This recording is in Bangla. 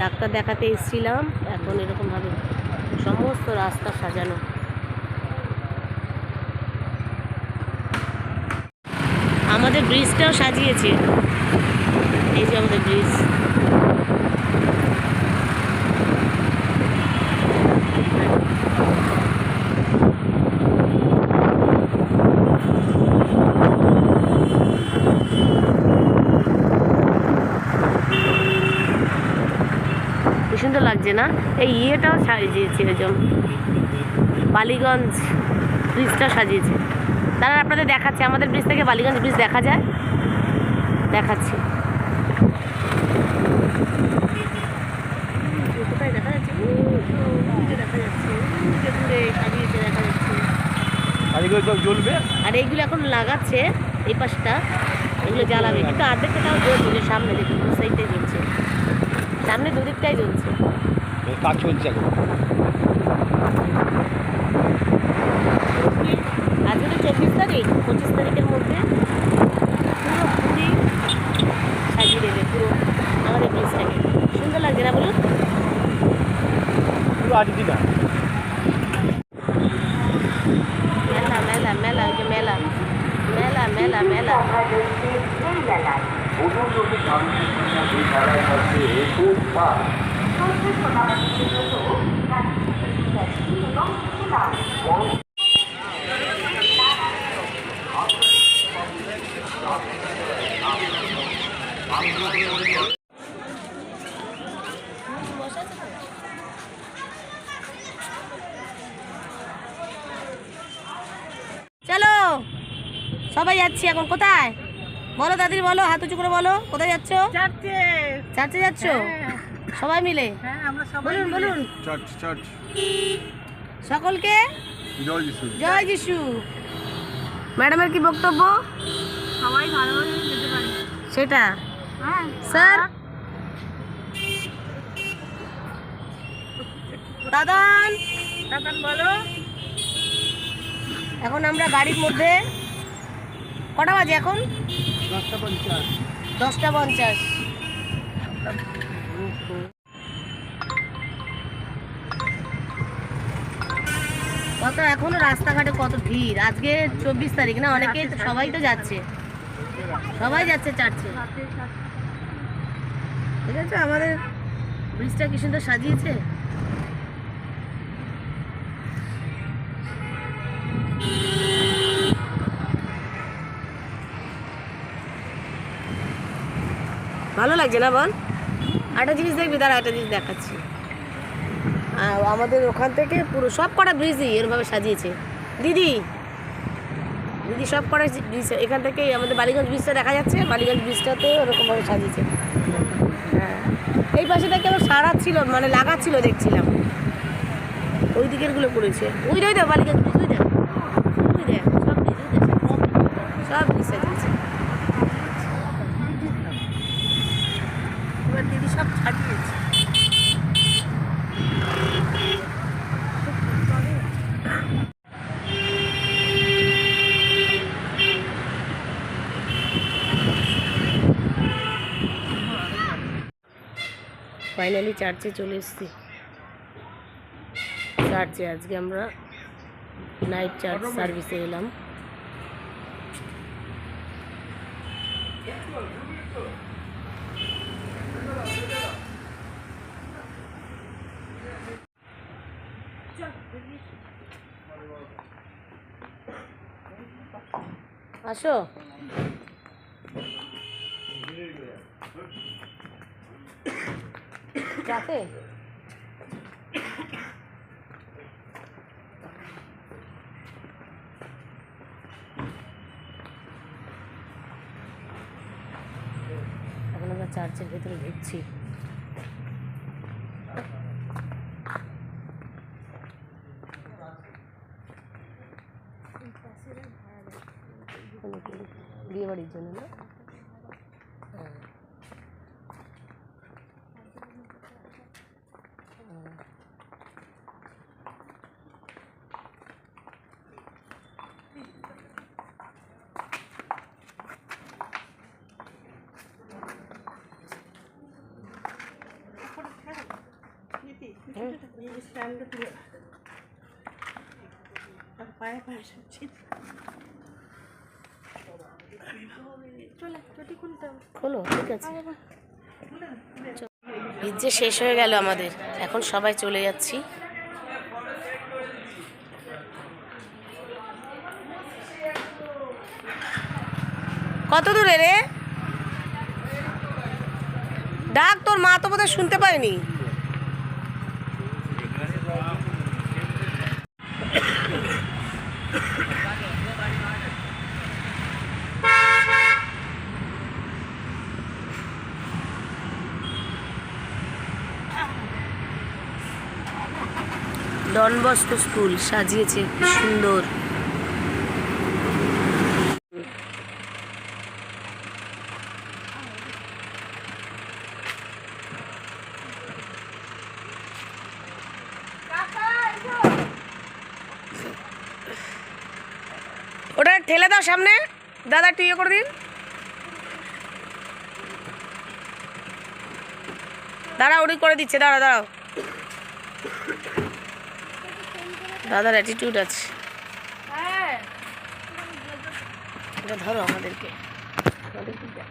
ডাক্তার দেখাতে এসেছিলাম। এখন এরকমভাবে সমস্ত রাস্তা সাজানো। আমাদের ব্রিজটাও সাজিয়েছে। এই যে আমাদের ব্রিজ কি না এই ইয়েটাও সাজিয়েছে এরকম বালিগঞ্জ ব্রিজটা সাজিয়েছে। তারা আপনাদের দেখাচ্ছে আমাদের ব্রিজ থেকে বালিগঞ্জ ব্রিজ দেখা যায়? দেখাচ্ছি। আর এইগুলো এখন লাগাচ্ছে এই পাশটা এগুলো জ্বালাবে। কিন্তু অর্ধেকটা তাও জ্বলছে সামনে দেখুন সাইডটাই জ্বলছে। সামনে দুদিকটাই জ্বলছে। কাজ চলছে এখন। আজ হলো চব্বিশ তারিখ পঁচিশ তারিখের মধ্যে পুরো সাজিয়ে দেবে পুরো আমাদের ব্রিজটাকে সুন্দর লাগছে না বলুন? পুরো আট দিন মেলা মেলা মেলা ওই যে মেলা। মেলা মেলা মেলা। চলো। সবাই যাচ্ছি এখন কোথায়? বলো দাদির বলো হাত উঁচু করে বলো কোথায় যাচ্ছ? চারটে চার্চে যাচ্ছ? সবাই মিলে? হ্যাঁ আমরা সবাই বলুন সকলকে? জয় যিশু। ম্যাডামের কি বক্তব্য? সবাই ভালোভাবে যেতে পারি। সেটা? হ্যাঁ। স্যার? দাদান! তখন বলো। এখন আমরা গাড়ির মধ্যে। কটা বাজে এখন? দশটা পঞ্চাশ। দশটা পঞ্চাশ। কত এখনও রাস্তাঘাটে কত ভিড়? আজকে চব্বিশ তারিখ না? অনেকেই তো সবাই তো যাচ্ছে। সবাই যাচ্ছে চার্চে ঠিক আছে, আমাদের ব্রিজটা কি সুন্দর সাজিয়েছে। ভালো লাগছে না বল? একটা জিনিস দেখবি তারা একটা জিনিস দেখাচ্ছি। আর আমাদের ওখান থেকে পুরো সব কটা ব্রিজই এরভাবে সাজিয়েছে। দিদি দিদি সব কটা ব্রিজ এখান থেকে আমাদের বালিগঞ্জ ব্রিজটা দেখা যাচ্ছে, বালিগঞ্জ ব্রিজটাতে ওরকমভাবে সাজিয়েছে। হ্যাঁ। এই পাশেটা থেকে সারা সারাচ্ছিল মানে লাগাচ্ছিল দেখছিলাম। ওই দিকেরগুলো করেছে। ওই ওই তো বালিগঞ্জ ব্রিজ ওই দেখ ওই দেখ সব ব্রিজ ওই দেখ সব ব্রিজ সাজিয়েছে এবার দিদি সব ছাড়িয়েছে ফাইনালি চার্চে চলে এসেছি। চার্চে আজকে আমরা নাইট চার্চ সার্ভিসে এলাম। আসো। যাতে এখন আমরা চার্চের ভেতরে ঢুকছি। বিয়ে বাড়ির জন্য না হ্যাঁ। স্ট্যান্ডে তুলে আর পায়ে পায়ে সবজি চলে চটি খোলো ঠিক আছে। যে শেষ হয়ে গেল আমাদের এখন সবাই চলে যাচ্ছি। কত দূরে রে? ডাক তোর মা তো বোধহয় শুনতে পায়নি। ডন বস্কো স্কুল সাজিয়েছে, কি সুন্দর। ওটা ঠেলে দাও সামনে। দাদা, একটু ইয়ে করে দিন। দাঁড়া ওটি করে দিচ্ছে দাঁড়া দাঁড়াও। দাদার অ্যাটিটিউড আছে। এটা ধরো আমাদেরকে। আমাদেরকে দাও।